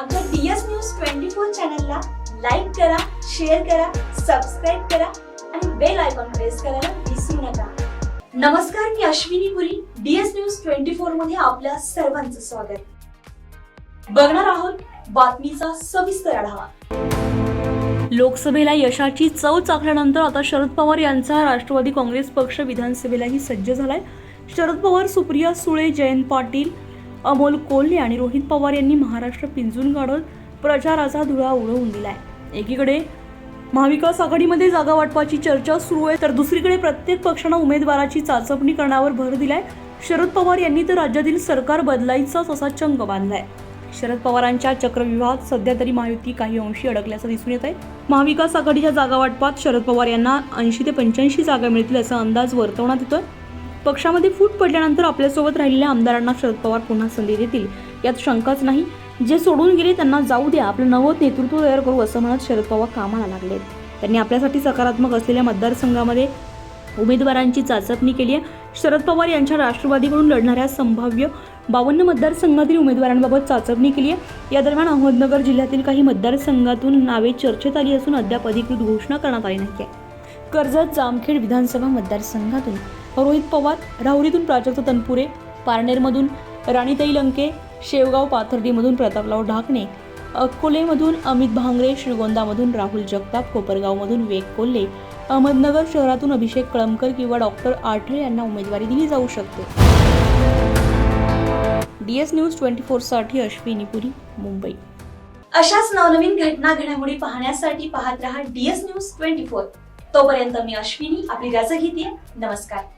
आमच्या DS news twenty four चॅनलला like करा शेअर करा सबस्क्राईब करा आणि बेल आयकॉन प्रेस करायला विसरू नका. नमस्कार मी Ashwini Puri DS news twenty फोरमध्ये आपल्या सर्वांचं स्वागत. बघणार आहोत बातमीचा सविस्तर आढावा. लोकसभेला यशाची चव चाखल्यानंतर आता शरद पवार यांचा राष्ट्रवादी काँग्रेस पक्ष विधानसभेलाही सज्ज झालाय. शरद पवार सुप्रिया सुळे जयंत पाटील अमोल कोल्हे आणि रोहित पवार यांनी महाराष्ट्र पिंजून काढत प्रचाराचा धुळा उडवून दिलाय. एकीकडे महाविकास आघाडीमध्ये जागा वाटपाची चर्चा सुरू आहे तर दुसरीकडे प्रत्येक पक्षानं उमेदवाराची चाचपणी करण्यावर भर दिलाय. शरद पवार यांनी तर राज्यातील सरकार बदलायचाच असा चंग बांधलाय. शरद पवारांच्या चक्रव्यूहात सध्या तरी महायुती काही अंशी अडकल्याचं दिसून येत आहे महाविकास आघाडीच्या जागा वाटपात शरद पवार यांना ऐंशी ते पंच्याऐंशी जागा मिळतील असा अंदाज वर्तवण्यात येतोय. पक्षामध्ये फूट पडल्यानंतर आपल्यासोबत राहिलेल्या आमदारांना शरद पवार पुन्हा संधी देतील. यात शंकाच नाही. जे सोडून गेले त्यांना जाऊ द्या. आपलं नवं नेतृत्व तयार करू असं म्हणत शरद पवार कामाला लागले त्यांनी आपल्यासाठी सकारात्मक असलेल्या मतदारसंघामध्ये उमेदवारांची चाचपणी केली आहे. शरद पवार यांच्या राष्ट्रवादीकडून लढणाऱ्या संभाव्य बावन्न मतदारसंघातील उमेदवारांबाबत चाचपणी केली आहे. या दरम्यान अहमदनगर जिल्ह्यातील काही मतदारसंघातून नावे चर्चेत आली असून अद्याप अधिकृत घोषणा करण्यात आली नाही आहे कर्जत जामखेड विधानसभा मतदारसंघातून रोहित पवार राहुरीतून प्राजक्त तनपुरे पारनेरमधून राणीताई लंके शेवगाव पाथर्डीमधून प्रतापराव ढाकणे अकोलेमधून अमित भांगरे श्रीगोंदामधून राहुल जगताप कोपरगावमधून विवेक कोल्हे अहमदनगर शहरातून अभिषेक कळमकर किंवा डॉक्टर आठळे यांना उमेदवारी दिली जाऊ शकते. डी एस न्यूज ट्वेंटी फोरसाठी अश्विनी पुरी मुंबई. अशाच नवनवीन घटना घडामोडी पाहण्यासाठी पाहत रहा डीएस न्यूज ट्वेंटी फोर. तोपर्यंत मी अश्विनी आपली रजा घेते. नमस्कार.